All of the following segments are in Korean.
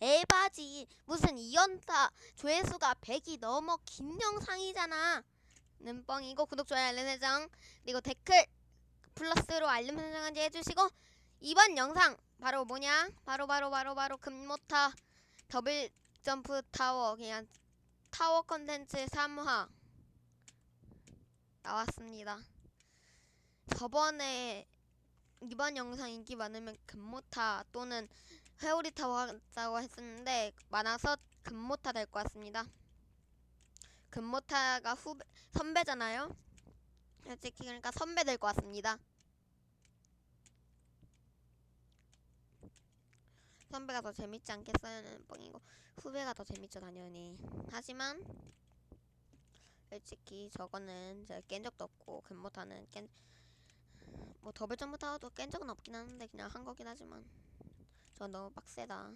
에바지 무슨 이연타 조회수가 100이 넘어 긴 영상이잖아. 는 뻥이고 구독 좋아요 알림 설정 그리고 댓글 플러스로 알림 설정까지 해주시고 이번 영상 바로 뭐냐? 바로 바로 바로 바로 금모타 더블 점프 타워 그냥 타워 컨텐츠 3화 나왔습니다. 저번에 이번 영상 인기 많으면 금모타 또는 회오리 타워 하자고 했었는데 많아서 금모타 될 것 같습니다. 금모타가 후배 선배잖아요. 솔직히 그러니까 선배 될 것 같습니다. 선배가 더 재밌지 않겠어요는 뻥이고 후배가 더 재밌죠 당연히. 하지만 솔직히 저거는 제가 깬 적도 없고 금모타는 깬 뭐 더블 점프 타워도 깬 적은 없긴 하는데 그냥 한 거긴 하지만 전 너무 빡세다.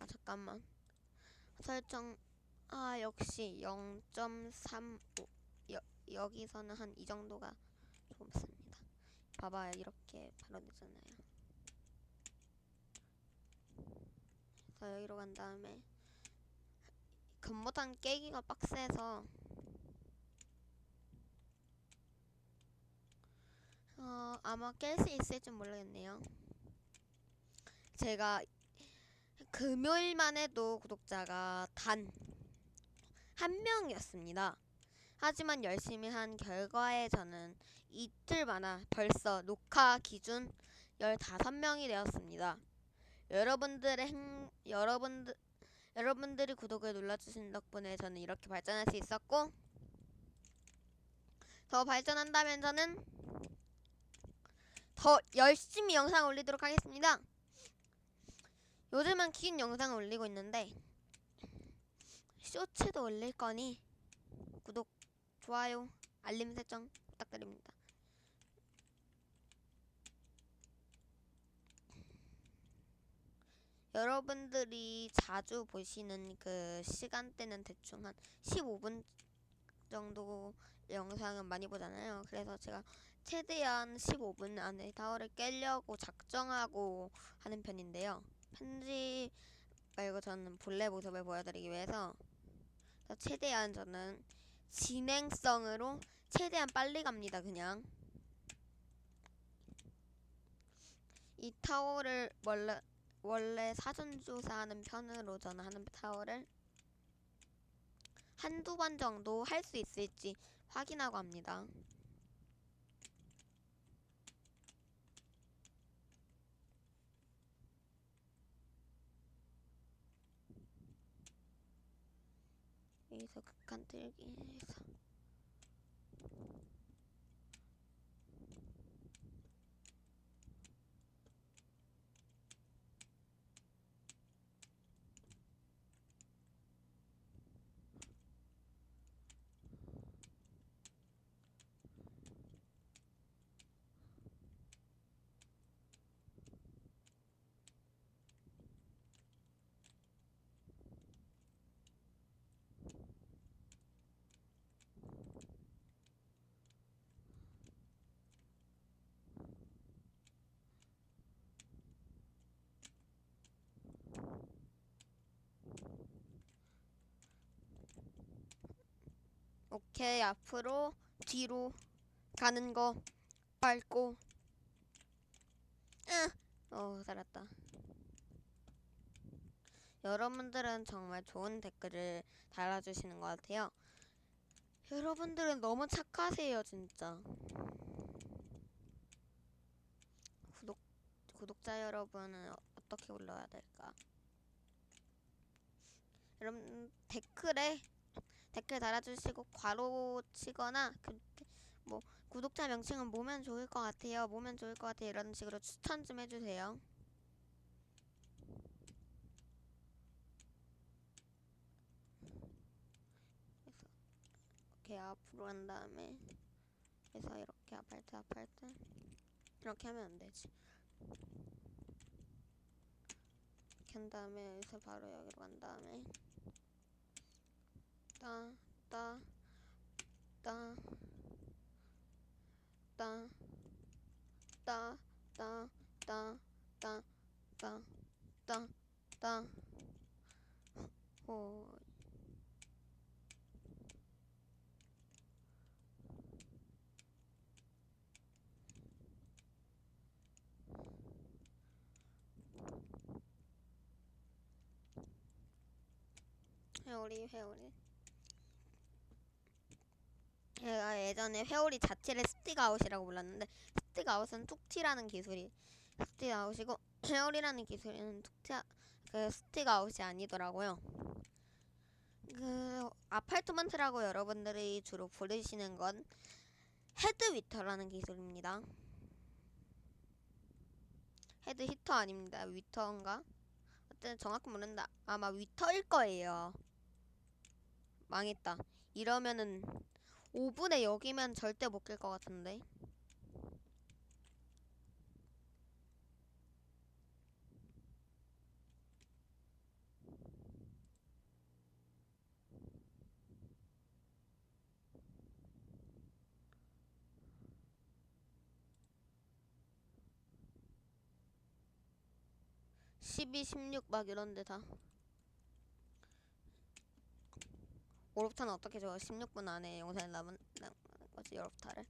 아 잠깐만 설정 아 역시 0.35 여, 여기서는 한 이 정도가 좋습니다. 봐봐요 이렇게 바로 되잖아요. 그래서 여기로 간 다음에 금보탄 깨기가 빡세서 어, 아마 깰 수 있을지 모르겠네요. 제가 금요일만 해도 구독자가 단 한 명이었습니다. 하지만 열심히 한 결과에 저는 이틀 만에 벌써 녹화 기준 15명이 되었습니다. 여러분들의 행, 여러분들 여러분들이 구독을 눌러주신 덕분에 저는 이렇게 발전할 수 있었고 더 발전한다면 저는 더 열심히 영상 올리도록 하겠습니다. 요즘은 긴 영상을 올리고 있는데 쇼츠도 올릴 거니 구독, 좋아요, 알림 설정 부탁드립니다. 여러분들이 자주 보시는 그 시간대는 대충 한 15분 정도 영상은 많이 보잖아요. 그래서 제가 최대한 15분 안에 타워를 깨려고 작정하고 하는 편인데요. 편집 말고 저는 본래 모습을 보여드리기 위해서 최대한 저는 진행성으로 최대한 빨리 갑니다. 그냥 이 타워를 원래 원래 사전 조사하는 편으로 저는 하는 타워를 한두 번 정도 할 수 있을지 확인하고 합니다. 여기서 극한 들기에서 오케이 앞으로 뒤로 가는 거 밟고. 으, 어 살았다. 여러분들은 정말 좋은 댓글을 달아주시는 것 같아요. 여러분들은 너무 착하세요 진짜. 구독 구독자 여러분은 어떻게 불러야 될까? 여러분 댓글에 댓글 달아주시고 괄호 치거나 그, 뭐 구독자 명칭은 뭐면 좋을 것 같아요. 뭐면 좋을 것 같아요. 이런 식으로 추천 좀 해주세요. 그래서 이렇게 앞으로 한 다음에 그래서 이렇게 아파트 아파트 이렇게 하면 안 되지. 이렇게 한 다음에 여기서 바로 여기로 간 다음에 哒哒，哒哒，哒哒哒哒哒哒哒哒，我，嗨我嘞嗨我嘞。 예전에 회오리 자체를 스틱아웃이라고 불렀는데 스틱아웃은 툭튀라는 기술이 스틱아웃이고 회오리라는 기술은 툭튀 그 스틱아웃이 아니더라고요. 그 아파트먼트라고 여러분들이 주로 부르시는 건 헤드 위터라는 기술입니다. 헤드 히터 아닙니다. 위터인가? 어쨌든 정확히 모른다. 아마 위터일 거예요. 망했다. 이러면은 5분에 여기면 절대 못 깰 것 같은데. 십이, 십육 막 이런데 다. 오르프타는 어떻게 저 16분 안에 영상을 남은 남은 거지 오르프타를?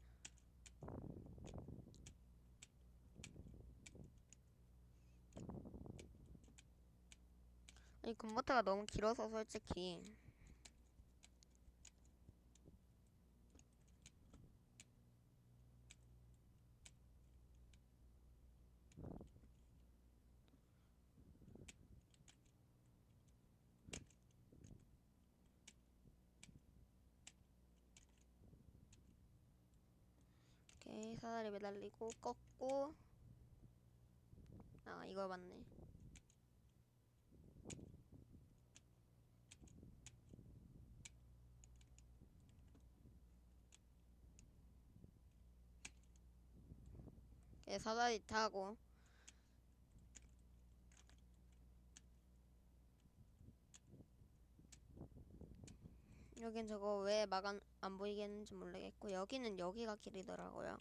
아니 군버터가 너무 길어서 솔직히 사다리 매달리고 꺾고. 아 이걸 맞네. 이렇게 사다리 타고. 여긴 저거 왜 막안 했는지 모르겠고 여기는 여기가 길이더라고요.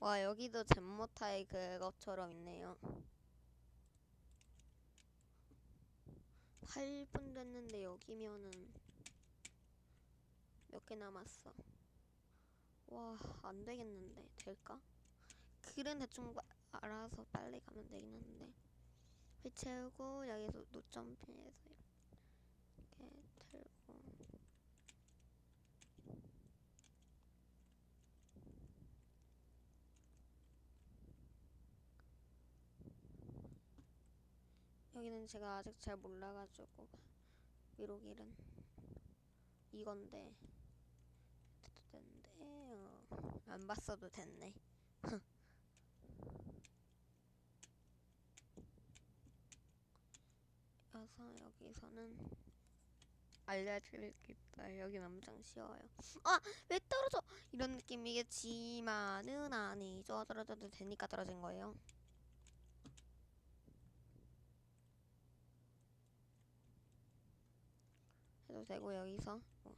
와 여기도 젠모타의 그것처럼 있네요. 8분 됐는데 여기면은 몇 개 남았어. 와 안 되겠는데 될까? 길은 대충 바- 알아서 빨리 가면 되긴 한데 피 채우고 여기서 노점 피해서 이렇게 틀고 여기는 제가 아직 잘 몰라가지고 위로 길은 이건데 되는데 어, 안 봤어도 됐네. 그래서 여기서는 알려드릴 게 있다. 여긴 엄청 쉬워요. 아! 왜 떨어져! 이런 느낌이겠지만은 아니죠. 떨어져도 되니까 떨어진 거예요. 해도 되고 여기서 뭐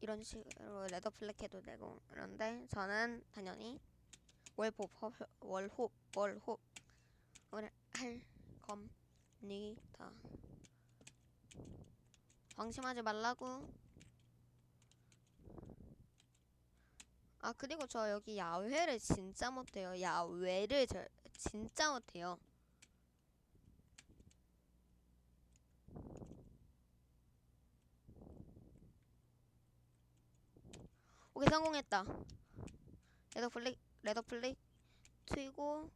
이런 식으로 레더 플렉 해도 되고 그런데 저는 당연히 월홉 허- 월홉 월홉 을 할 겁니다. 방심하지 말라고. 아 그리고 저 여기 야외를 진짜 못해요. 야외를 저 진짜 못해요. 오케이 성공했다. 레더 플릭 레더 플릭 튀고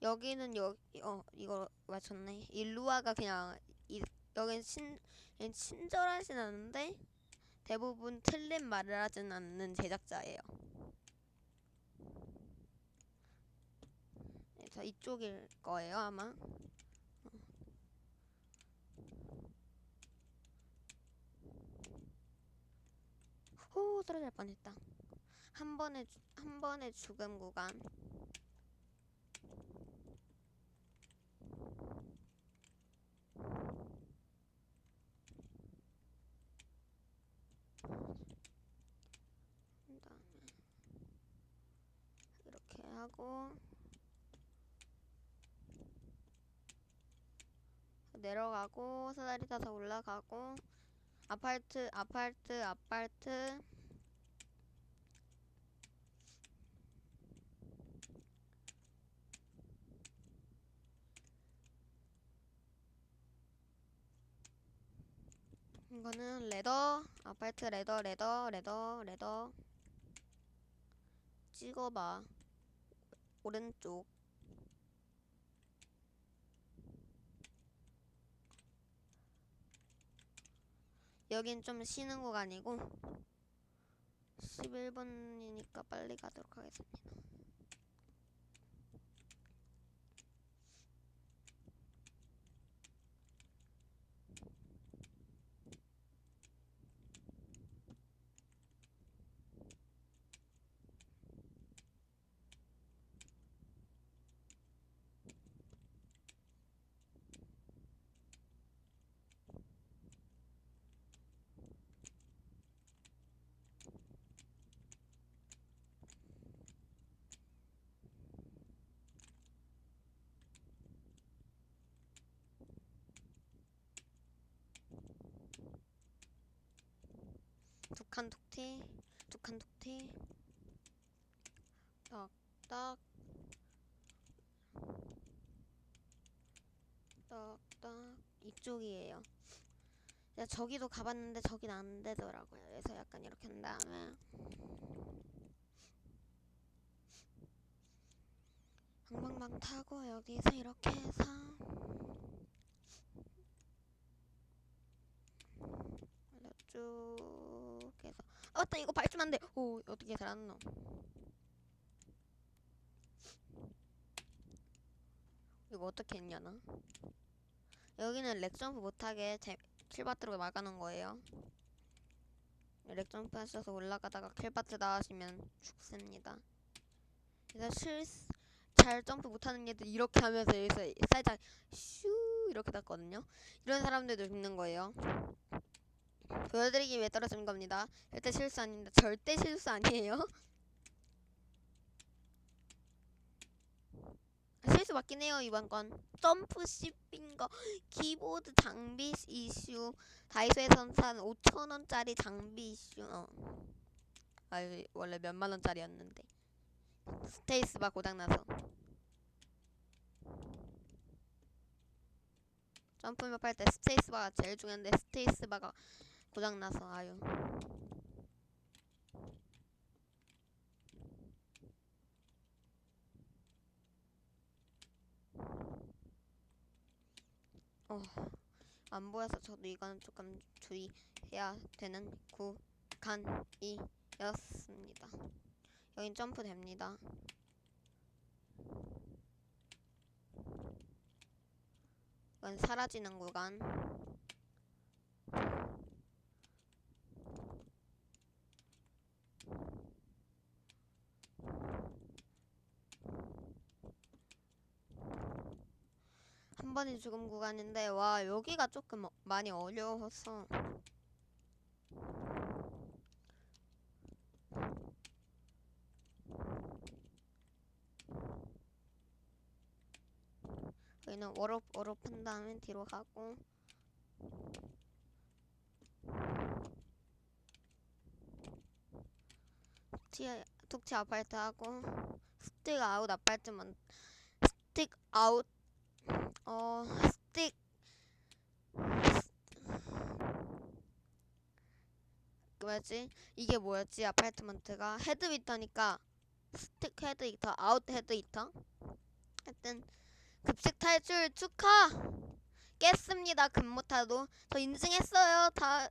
여기는 여기 어 이거 맞췄네. 일루아가 그냥 이 여긴 친 친절하진 않은데 대부분 틀린 말을 하진 않는 제작자예요. 그래서 이쪽일 거예요 아마. 오 떨어질 뻔했다. 한 번에 한 번에 죽음 구간. 다음에 이렇게 하고. 내려가고 사다리 타서 올라가고. 아파트 아파트 아파트. 이거는 레더 아파트 레더 레더 레더 레더. 찍어봐. 오른쪽 여긴 좀 쉬는 구간이고 11분이니까 빨리 가도록 하겠습니다 두칸 독티 두칸 독티 딱딱. 딱딱. 이쪽이에요. 저기도 가봤는데 저긴 안 되더라고요. 그래서 약간 이렇게 한 다음에. 방방방 타고 여기서 이렇게 해서. 쭉 아 맞다 이거 밟으면 안돼. 오 어떻게 잘안노? 이거 어떻게 했냐 나? 여기는 렉점프 못하게 제 킬바트로 막아놓은 거예요. 렉점프 하셔서 올라가다가 킬바트 나가시면 죽습니다. 그래서 실수 잘 점프 못하는 애들 이렇게 하면서 여기서 살짝 슈 이렇게 닿거든요. 이런 사람들도 죽는 거예요 보여드리기 위해 떨어진 겁니다. 절대 실수 아닙니다. 절대 실수 아니에요. 실수 맞긴 해요 이번 건. 점프 씹힌 거, 키보드 장비 이슈, 다이소에선 산 5천 원짜리 장비 이슈. 어. 아 원래 몇만 원짜리였는데. 스테이스바 고장나서. 점프맵 할 때 스테이스바가 제일 중요한데 스테이스바가 고장나서 아유 어, 안 보여서 저도 이거는 조금 주의해야 되는 구간이었습니다. 여긴 점프 됩니다. 이건 사라지는 구간. 한 번이 죽음 구간인데 와 여기가 조금 어- 많이 어려워서. 여기는 워럽 워럽 한 다음에 뒤로 가고. 티 톡치 아파트 하고 스틱 아웃 아파트만 스틱 아웃 어 스틱. 그 뭐였지? 이게 뭐였지? 아파트먼트가 헤드 히터니까 스틱 헤드 히터 아웃 헤드 히터? 하여튼 급식 탈출 축하! 깼습니다 금모타도. 저 인증했어요. 다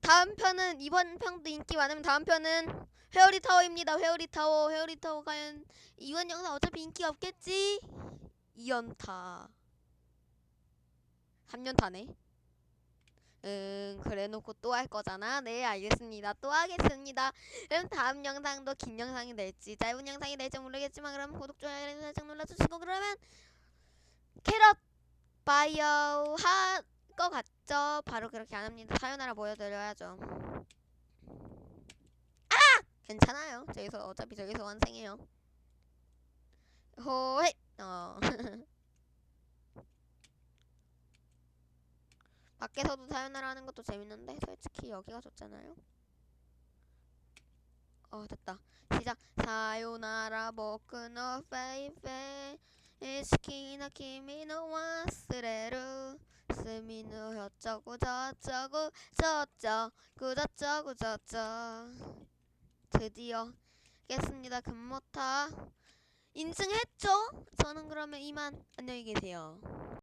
다음 편은 이번 편도 인기 많으면 다음 편은 회오리 타워입니다. 회오리 타워 회오리 타워 과연 이번 영상 어차피 인기 없겠지? 2연타 3연타네. 응 그래놓고 또 할 거잖아? 네 알겠습니다. 또 하겠습니다. 그럼 다음 영상도 긴 영상이 될지 짧은 영상이 될지 모르겠지만 그럼 구독 좋아요 알림 설정 눌러주시고 그러면 캐럿 바이오 할것 같죠? 바로 그렇게 안 합니다. 사연하라 보여드려야죠. 아! 괜찮아요. 저기서 어차피 저기서 완성해요. 호헤 어 사요나라 하는 것도 재밌는데 솔직히 여기가 좋잖아요. 어 됐다. 시작. 사요나라 보쿠노 페이페 이스키나 키미노 와스레루 스미노 어쩌고 저쩌고 저쩌고 저쩌고 저쩌 드디어 깼습니다 금모타 인증했죠? 저는 그러면 이만 안녕히 계세요.